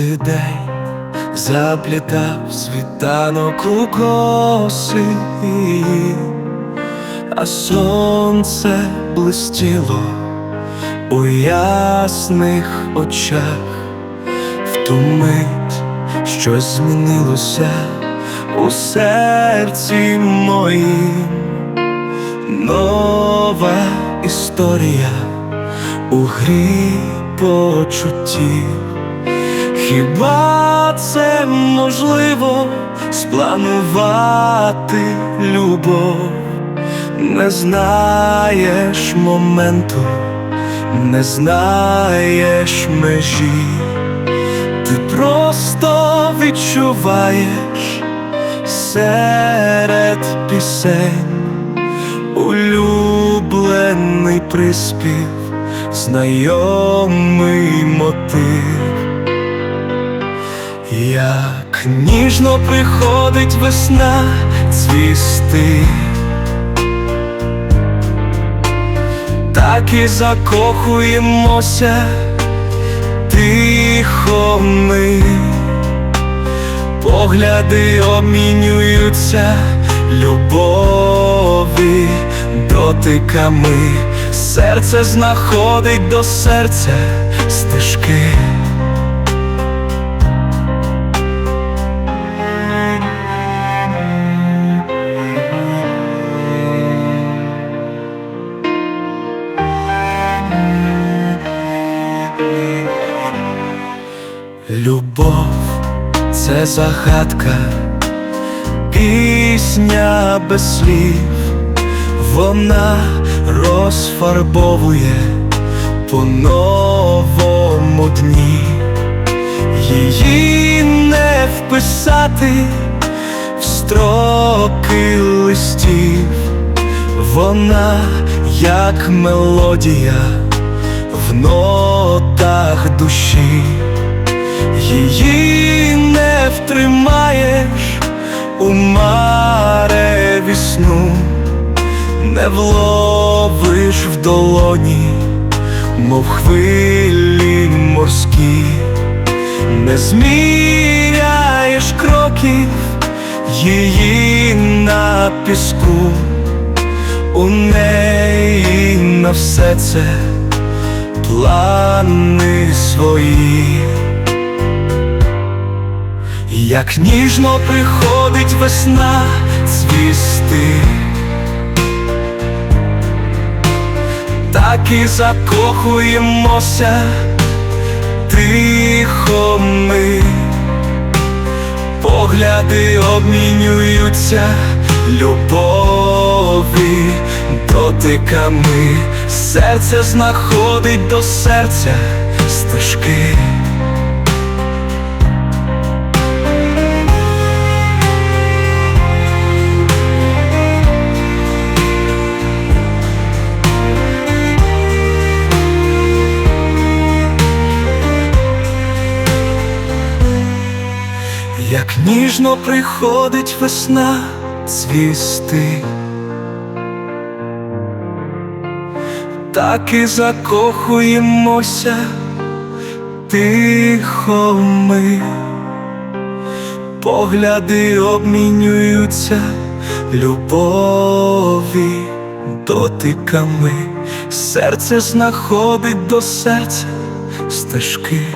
день заплітав світанок у коси, а сонце блистіло у ясних очах, в ту мить щось змінилося у серці моїм, нова історія у грі почуттів. Хіба це можливо спланувати любов? Не знаєш моменту, не знаєш межі, ти просто відчуваєш серед пісень улюблений приспів, знайомий мотив. Як ніжно приходить весна цвісти, так і закохуємося тихо ми, погляди обмінюються любові дотиками, серце знаходить до серця стежки. Любов це загадка, пісня без слів, вона розфарбовує по новому дні, її не вписати в строки листів, вона як мелодія в нотах душі. Її не втримаєш у мареві сну, не вловиш в долоні, мов хвилі морські, не зміряєш кроків її на піску, у неї на все це плани свої. Як ніжно приходить весна цвісти, так і закохуємося тихо ми, погляди обмінюються любові дотиками, серце знаходить до серця стежки. Як ніжно приходить весна цвісти, так і закохуємося тихо ми, погляди обмінюються любові дотиками, серце знаходить до серця стежки.